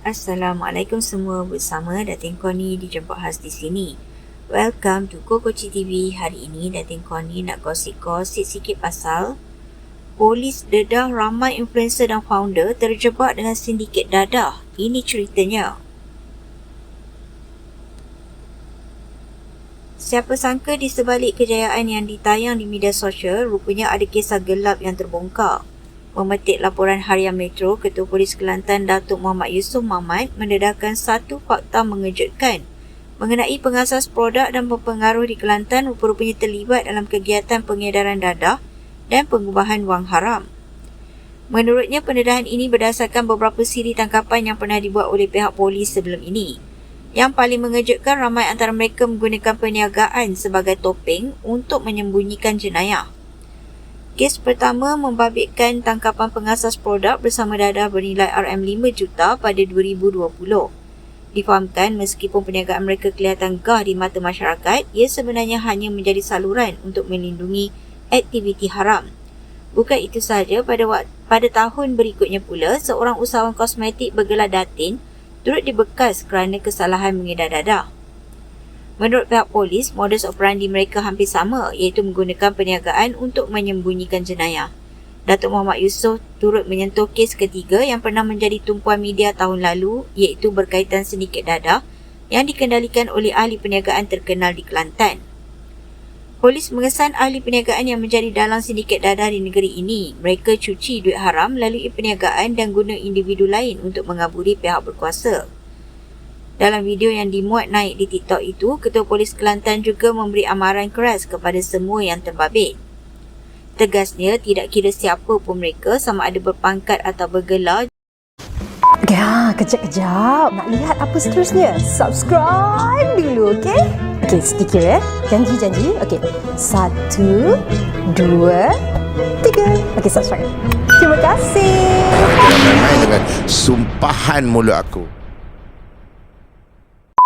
Assalamualaikum semua bersama Datin Koni dijemput khas di sini. Welcome to Kokoci TV. Hari ini Datin Koni nak gosip-gosip sikit pasal Polis dedah ramai influencer dan founder terjebak dengan sindiket dadah. Ini ceritanya. Siapa sangka di sebalik kejayaan yang ditayang di media sosial, rupanya ada kisah gelap yang terbongkar. Memetik laporan Harian Metro, Ketua Polis Kelantan Datuk Muhammad Yusof Mahmad mendedahkan satu fakta mengejutkan mengenai pengasas produk dan pempengaruh di Kelantan rupa-rupanya terlibat dalam kegiatan pengedaran dadah dan pengubahan wang haram. Menurutnya, pendedahan ini berdasarkan beberapa siri tangkapan yang pernah dibuat oleh pihak polis sebelum ini. Yang paling mengejutkan ramai antara mereka menggunakan perniagaan sebagai topeng untuk menyembunyikan jenayah. Kes pertama membabitkan tangkapan pengasas produk bersama dadah bernilai RM5 juta pada 2020. Difahamkan meskipun perniagaan mereka kelihatan gah di mata masyarakat, ia sebenarnya hanya menjadi saluran untuk melindungi aktiviti haram. Bukan itu sahaja, pada waktu, pada tahun berikutnya pula, seorang usahawan kosmetik bergelar Datin turut dibekas kerana kesalahan mengedar dadah. Menurut pihak polis, modus operandi mereka hampir sama iaitu menggunakan perniagaan untuk menyembunyikan jenayah. Datuk Muhammad Yusof turut menyentuh kes ketiga yang pernah menjadi tumpuan media tahun lalu iaitu berkaitan sindiket dadah yang dikendalikan oleh ahli perniagaan terkenal di Kelantan. Polis mengesan ahli perniagaan yang menjadi dalang sindiket dadah di negeri ini. Mereka cuci duit haram melalui perniagaan dan guna individu lain untuk mengaburi pihak berkuasa. Dalam video yang dimuat naik di TikTok itu, Ketua Polis Kelantan juga memberi amaran keras kepada semua yang terbabit. Tegasnya, tidak kira siapa pun mereka sama ada berpangkat atau bergelar. Ya, kejap-kejap. Nak lihat apa seterusnya? Subscribe dulu, okey? Okey, sedikit ya. Janji-janji. Okey. Satu, dua, tiga. Okey, subscribe. Terima kasih. Jangan main dengan sumpahan mulut aku.